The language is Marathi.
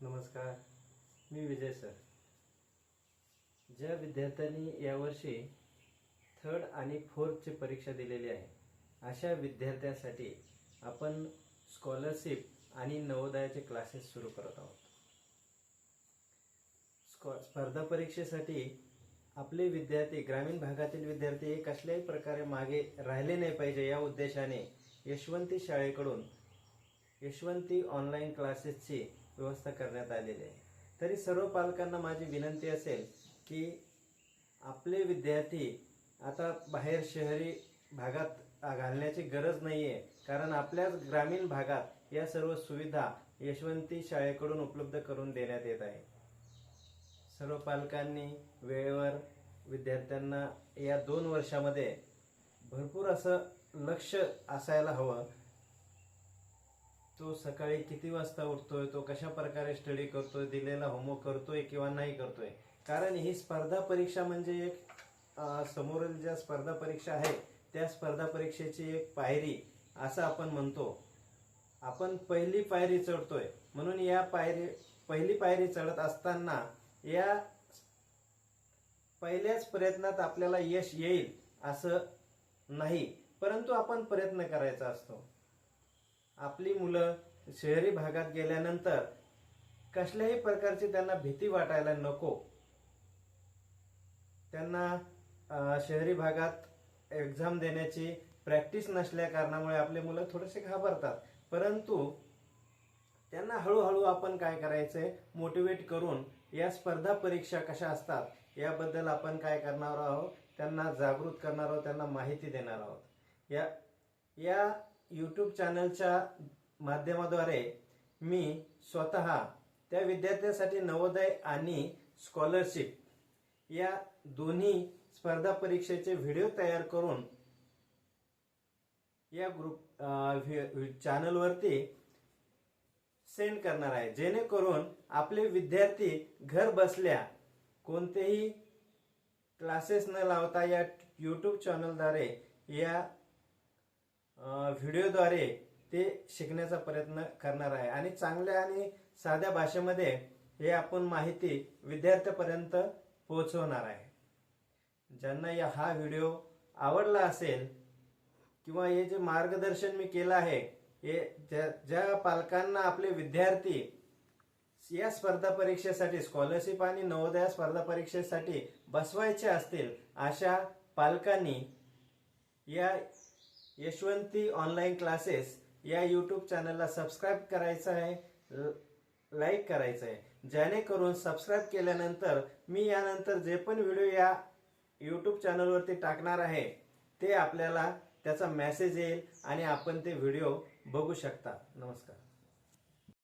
नमस्कार मी विजय सर. ज्या विद्यार्थ्यांनी यावर्षी थर्ड आणि फोर्थची परीक्षा दिलेली आहे अशा विद्यार्थ्यांसाठी आपण स्कॉलरशिप आणि नवोदयाचे क्लासेस सुरू करत आहोत. स्कॉ स्पर्धा परीक्षेसाठी आपले विद्यार्थी ग्रामीण भागातील विद्यार्थी हे कसल्याही प्रकारे मागे राहिले नाही पाहिजे या उद्देशाने यशवंती शाळेकडून यशवंती ऑनलाईन क्लासेसची व्यवस्था करण्यात आलेली आहे. तरी सर्व पालकांना माझी विनंती असेल की आपले विद्यार्थी आता बाहेर शहरी भागात घालण्याची गरज नाही आहे कारण आपल्याच ग्रामीण भागात या सर्व सुविधा यशवंती शाळेकडून उपलब्ध करून देण्यात येत आहे. सर्व पालकांनी वेळेवर विद्यार्थ्यांना या दोन वर्षामध्ये भरपूर असं लक्ष असायला हवं तो सकाळी किती वाजता उठतोय तो कशा प्रकारे स्टडी करतोय दिलेला होमवर्क करतोय किंवा नाही करतोय? कारण ही स्पर्धा परीक्षा म्हणजे एक समोरील ज्या स्पर्धा परीक्षा आहे त्या स्पर्धा परीक्षेची एक पायरी असं आपण म्हणतो. आपण पहिली पायरी चढतोय. म्हणून या पायरी पहिली पायरी चढत असताना या पहिल्याच प्रयत्नात आपल्याला यश येईल असं नाही. परंतु आपण प्रयत्न करायचा असतो. आपली मुलं शहरी भागात गेल्यानंतर कसल्याही प्रकारची त्यांना भीती वाटायला नको. त्यांना शहरी भागात एक्झाम देण्याची प्रॅक्टिस नसल्या कारणामुळे आपले मुलं थोडेसे घाबरतात. परंतु त्यांना हळूहळू आपण काय करायचंय? मोटिवेट करून या स्पर्धा परीक्षा कशा असतात? याबद्दल आपण काय करणार आहोत? त्यांना जागृत करणार आहोत त्यांना माहिती देणार आहोत. या या यूट्यूब चॅनलच्या माध्यमाद्वारे मी स्वतः त्या विद्यार्थ्यांसाठी नवोदय आणि स्कॉलरशिप या दोन्ही स्पर्धा परीक्षेचे व्हिडिओ तयार करून या ग्रुप चॅनलवरती सेंड करणार आहे. जेणेकरून आपले विद्यार्थी घर बसल्या कोणतेही क्लासेस न लावता या यूट्यूब चॅनलद्वारे या व्हिडिओद्वारे ते शिकण्याचा प्रयत्न करणार आहे. आणि चांगल्या आणि साध्या भाषेमध्ये हे आपण माहिती विद्यार्थ्यापर्यंत पोहोचवणार आहे. ज्यांना या हा व्हिडिओ आवडला असेल किंवा हे जे मार्गदर्शन मी केलं आहे हे ज्या ज्या पालकांना आपले विद्यार्थी या स्पर्धा परीक्षेसाठी स्कॉलरशिप आणि नवोदया स्पर्धा परीक्षेसाठी बसवायचे असतील अशा पालकांनी या यशवंती ऑनलाईन क्लासेस या यूट्यूब चॅनलला सबस्क्राईब करायचं आहे. ल- लाईक करायचं आहे. जेणेकरून सबस्क्राईब केल्यानंतर मी यानंतर जे पण व्हिडिओ या यूट्यूब चॅनलवरती टाकणार आहे ते आपल्याला त्याचा मेसेज येईल आणि आपण ते व्हिडिओ बघू शकता. नमस्कार.